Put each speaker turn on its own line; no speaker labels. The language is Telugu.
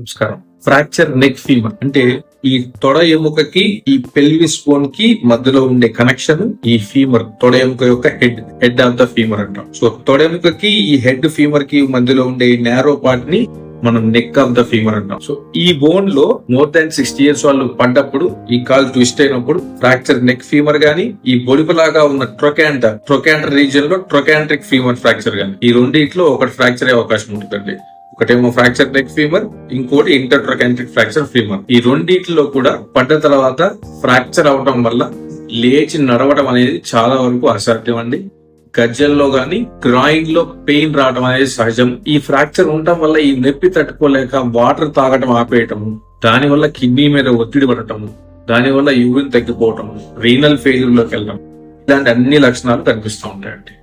నమస్కారం. ఫ్రాక్చర్ నెక్ ఫీవర్ అంటే ఈ తొడ ఎముకకి ఈ పెల్విస్ బోన్కి మధ్యలో ఉండే కనెక్షన్ ఈ ఫీమర్ తొడ ఎముక యొక్క head head of the femur అంటాం. సో తొడ ఎముకకి ఈ హెడ్ ఫీమర్కి మధ్యలో ఉండే నేరో పార్ట్ని మనం నెక్ ఆఫ్ ద ఫీమర్ అంటాం. సో ఈ బోన్లో మోర్ దాన్ సిక్స్టీ ఇయర్స్ వాళ్ళు పడ్డప్పుడు ఈ కాల్ ట్విస్ట్ అయినప్పుడు ఫ్రాక్చర్ నెక్ ఫీమర్ గానీ ఈ బొడిపలాగా ఉన్న ట్రొకాండ ట్రొకాంటర్ రీజియన్లో ట్రొకాంట్రిక్ ఫీమర్ ఫ్రాక్చర్ గానీ. ఈ రెండిట్లో ఒకటి ఫ్రాక్చర్ అయ్యే అవకాశం ఉంటుందండి. ఒకటేమో ఫ్రాక్చర్ నెక్ ఫీమర్ ఇంకోటి ఇంటర్ట్రొకాంట్రిక్ ఫ్రాక్చర్ ఫీమర్ ఈ రెండిట్లో కూడా పడ్డ తర్వాత ఫ్రాక్చర్ అవడం వల్ల లేచి నడవడం అనేది చాలా వరకు అసాధ్యం అండి. గజ్జల్లో గాని గ్రాయింగ్లో పెయిన్ రావడం అనేది సహజం. ఈ ఫ్రాక్చర్ ఉండటం వల్ల ఈ నొప్పి తట్టుకోలేక వాటర్ తాగడం ఆపేయటం దానివల్ల కిడ్నీ మీద ఒత్తిడి పడటం దానివల్ల యూరిన్ తగ్గిపోవటం రీనల్ ఫెయిల్యూర్లోకి వెళ్ళడం ఇలాంటి అన్ని లక్షణాలు కనిపిస్తూ ఉంటాయండి.